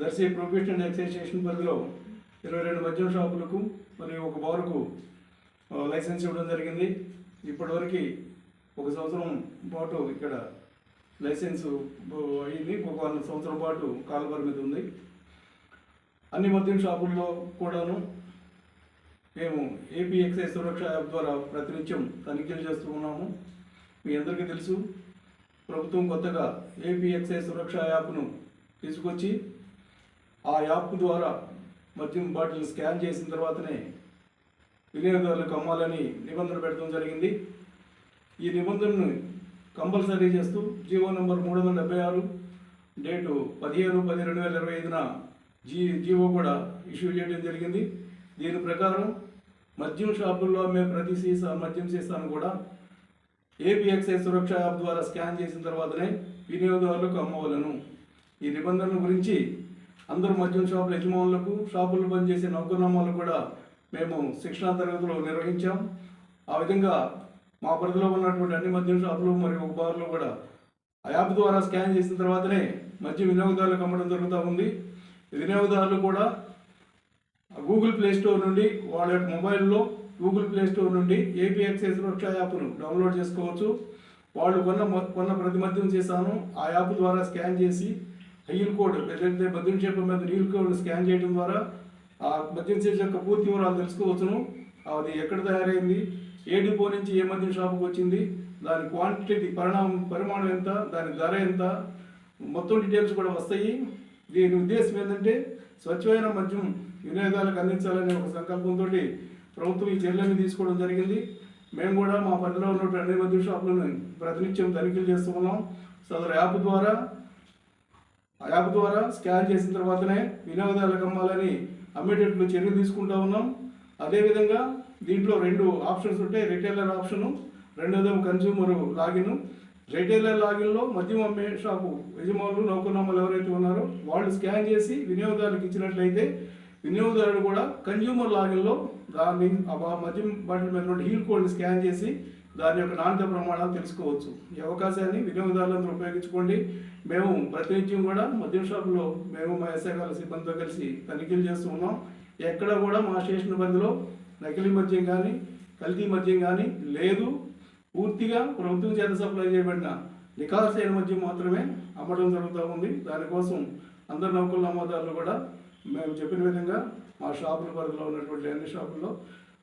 Darsi professional excise station పరిధిలో ఇరవై రెండు మద్యం షాపులకు మరియు ఒక బారుకు లైసెన్స్ ఇవ్వడం జరిగింది. ఇప్పటివరకు ఒక సంవత్సరం పాటు ఇక్కడ లైసెన్స్ అయింది. ఒక వంద సంవత్సరం పాటు కాల పరిమితి ఉంది. అన్ని మద్యం షాపుల్లో కూడాను మేము ఏపీ ఎక్సైజ్ సురక్ష యాప్ ద్వారా ప్రతినిత్యం తనిఖీలు చేస్తూ ఉన్నాము. మీ అందరికీ తెలుసు ప్రభుత్వం కొత్తగా ఏపీ ఎక్సైజ్ సురక్ష యాప్ను తీసుకొచ్చి ఆ యాప్ ద్వారా మద్యం బాటిల్ స్కాన్ చేసిన తర్వాతనే వినియోగదారులకు అమ్మాలని నిబంధన పెట్టడం జరిగింది. ఈ నిబంధనను కంపల్సరీ చేస్తూ జీవో నెంబర్ మూడు వందల డెబ్బై ఆరు డేటు పదిహేను పది రెండు వేల ఇరవై ఐదున జీ జీవో కూడా ఇష్యూ చేయడం జరిగింది. దీని ప్రకారం మద్యం షాపుల్లో అమ్మే ప్రతి సీసా మద్యం సీసాను కూడా ఏపీ ఎక్సైజ్ సురక్ష యాప్ ద్వారా స్కాన్ చేసిన తర్వాతనే వినియోగదారులకు అమ్మవలను. ఈ నిబంధనల గురించి అందరూ మద్యం షాపుల యజమానులకు షాపులు పనిచేసే నౌకనామాలు కూడా మేము శిక్షణా తరగతులు నిర్వహించాం. ఆ విధంగా మా పరిధిలో ఉన్నటువంటి అన్ని మద్యం షాపులు మరియు ఒక బార్లు కూడా ఆ యాప్ ద్వారా స్కాన్ చేసిన తర్వాతనే మద్యం వినియోగదారులకు అమ్మడం జరుగుతూ ఉంది. వినియోగదారులు కూడా గూగుల్ ప్లే స్టోర్ నుండి వాళ్ళ యొక్క మొబైల్లో గూగుల్ ప్లే స్టోర్ నుండి ఏపీ ఎక్సైజ్ సురక్ష యాప్ను డౌన్లోడ్ చేసుకోవచ్చు. వాళ్ళు కొన్న కొన్న ప్రతి మద్యం చేశాను. ఆ యాప్ ద్వారా స్కాన్ చేసి హీల్ కోడ్ ఏదైతే మద్యం చేప మీద హీల్ కోడ్ స్కాన్ చేయడం ద్వారా ఆ మద్యం చేప యొక్క పూర్తి వివరాలు తెలుసుకోవచ్చును. అది ఎక్కడ తయారైంది? ఏ డిపో నుంచి ఏ మద్యం షాపుకి వచ్చింది? దాని క్వాంటిటీ పరిణామం పరిమాణం ఎంత? దాని ధర ఎంత? మొత్తం డీటెయిల్స్ కూడా వస్తాయి. దీని ఉద్దేశం ఏంటంటే స్వచ్ఛమైన మద్యం వినియోగదారులకు అందించాలనే ఒక సంకల్పంతో ప్రభుత్వం ఈ చర్యలను తీసుకోవడం జరిగింది. మేము కూడా మా పరిధిలో ఉన్నటువంటి అన్ని మద్యం షాపులను ప్రతినిత్యం తనిఖీలు చేస్తున్నాం సదరు యాప్ ద్వారా యాప్ ద్వారా స్కాన్ చేసిన తర్వాతనే వినియోగదారులకు అమ్మాలని అమ్మేటట్లు చర్యలు తీసుకుంటా ఉన్నాం. అదేవిధంగా దీంట్లో రెండు ఆప్షన్స్ ఉంటాయి రిటైలర్ ఆప్షను రెండోదేమో కన్స్యూమర్ లాగిన్. రిటైలర్ లాగిన్లో మద్యం అమ్మే షాపు యజమానులు నౌకర్నామాలు ఎవరైతే ఉన్నారో వాళ్ళు స్కాన్ చేసి వినియోగదారులకు ఇచ్చినట్లయితే వినియోగదారుడు కూడా కన్జ్యూమర్ లాగిన్లో దాన్ని మద్యం బాటిల్ మీద ఉన్న హీల్ కోడ్ని స్కాన్ చేసి దాని యొక్క నాణ్యత ప్రమాణాలు తెలుసుకోవచ్చు. ఈ అవకాశాన్ని వినియోగదారులందరూ ఉపయోగించుకోండి. మేము ప్రతినిత్యం కూడా మద్యం షాపులో మేము మా ఎస్ఐగాల సిబ్బందితో కలిసి తనిఖీలు చేస్తూ ఉన్నాం. ఎక్కడ కూడా మా స్టేషన్ పరిధిలో నకిలీ మద్యం కానీ కల్తీ మద్యం కానీ లేదు. పూర్తిగా ప్రభుత్వం చేత సప్లై చేయబడిన నికాసైన మద్యం మాత్రమే అమ్మడం జరుగుతూ ఉంది. దానికోసం అందరు నౌకల అమ్మదారులు కూడా మేము చెప్పిన విధంగా మా షాపుల పరిధిలో ఉన్నటువంటి అన్ని షాపుల్లో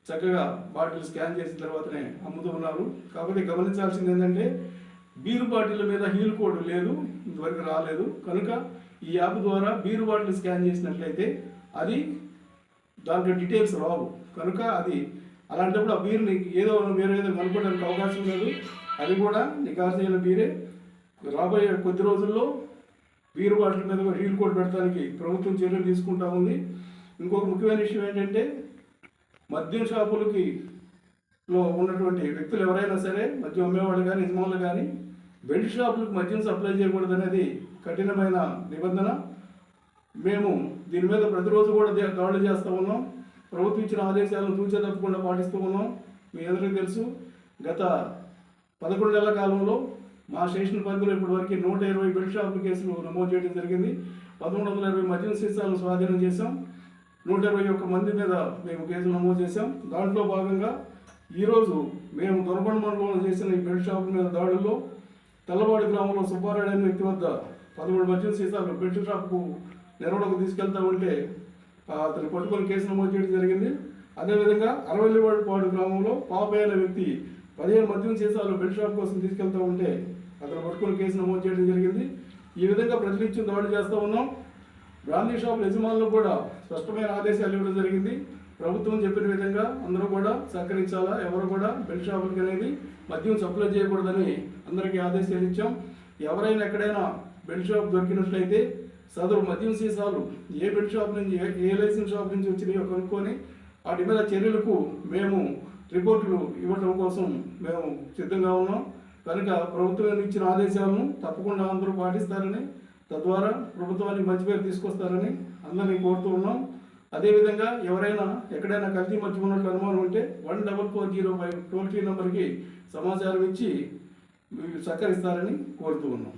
చక్కగా బాటిల్ స్కాన్ చేసిన తర్వాతనే అమ్ముతూ ఉన్నారు. కాకపోతే గమనించాల్సింది ఏంటంటే బీరు బాటిల్ మీద హీల్ కోడ్ లేదు ఇంతవరకు రాలేదు. కనుక ఈ యాప్ ద్వారా బీరు బాటిల్ స్కాన్ చేసినట్లయితే అది దాంట్లో డీటెయిల్స్ రావు. కనుక అది అలాంటప్పుడు ఆ బీర్ని ఏదో వేరే ఏదో కనుక్కోవడానికి అవకాశం లేదు అది కూడా నికాసైన బీరే. రాబోయే కొద్ది రోజుల్లో బీరు బాటిల్ మీద హీల్ కోడ్ పెట్టడానికి ప్రభుత్వం చర్యలు తీసుకుంటా ఉంది. ఇంకొక ముఖ్యమైన విషయం ఏంటంటే మద్యం షాపులకి లో ఉన్నటువంటి వ్యక్తులు ఎవరైనా సరే మద్యం అమ్మేవాళ్ళు కానీ యజమానులు కానీ బెడ్ షాపులకు మద్యం సప్లై చేయకూడదు అనేది కఠినమైన నిబంధన. మేము దీని మీద ప్రతిరోజు కూడా దాడులు చేస్తూ ఉన్నాం. ప్రభుత్వం ఇచ్చిన ఆదేశాలను తూచే తప్పకుండా పాటిస్తూ ఉన్నాం. మీ అందరికీ తెలుసు గత పదకొండేళ్ళ కాలంలో మా స్టేషన్ పరిధిలో ఇప్పటివరకు నూట ఇరవై బెడ్ షాపుల కేసులు నమోదు చేయడం జరిగింది. పదమూడు వందల ఇరవై మద్యం సీసాలను స్వాధీనం చేశాం. నూట ఇరవై ఒక్క మంది మీద మేము కేసులు నమోదు చేశాం. దాంట్లో భాగంగా ఈరోజు మేము దొరబండ మండలంలో చేసిన ఈ బెడ్ షాప్ మీద దాడుల్లో తెల్లవాడి గ్రామంలో సుబ్బారాయుడు అనే వ్యక్తి వద్ద పదమూడు మద్యం సీసాలు బెడ్ షాప్కు నిర్వహణకు తీసుకెళ్తా ఉంటే అతను పట్టుకొని కేసు నమోదు చేయడం జరిగింది. అదేవిధంగా అరవల్లివాడిపాడు గ్రామంలో పాపయ్య అనే వ్యక్తి పదిహేను మద్యం సీసాలు బెడ్ షాప్ కోసం తీసుకెళ్తా ఉంటే అతను పట్టుకొని కేసు నమోదు చేయడం జరిగింది. ఈ విధంగా ప్రతినిత్యం దాడులు చేస్తూ ఉన్నాం. బ్రాందీ షాప్ యజమానులు కూడా స్పష్టమైన ఆదేశాలు ఇవ్వడం జరిగింది. ప్రభుత్వం చెప్పిన విధంగా అందరూ కూడా సహకరించాలా? ఎవరు కూడా బెల్ట్ షాపులకి అనేది మద్యం సప్లై చేయకూడదని అందరికీ ఆదేశాలు ఇచ్చాం. ఎవరైనా ఎక్కడైనా బెల్ట్ షాప్ దొరికినట్లయితే సదరు మద్యం సీసాలు ఏ బెల్ట్ షాప్ నుంచి ఏ లైసెన్స్ షాప్ నుంచి వచ్చినాయో కనుక్కొని వాటి మీద చర్యలకు మేము రిపోర్టులు ఇవ్వడం కోసం మేము సిద్ధంగా ఉన్నాం. కనుక ప్రభుత్వం ఇచ్చిన ఆదేశాలను తప్పకుండా అందరూ పాటిస్తారని తద్వారా ప్రభుత్వానికి మంచి పేరు తీసుకొస్తారని అందరినీ కోరుతూ ఉన్నాం. అదేవిధంగా ఎవరైనా ఎక్కడైనా కల్తీ మధ్య ఉన్నట్లు అనుమానం ఉంటే one double four zero five toll free నెంబర్కి సమాచారం ఇచ్చి సహకరిస్తారని కోరుతూ ఉన్నాం.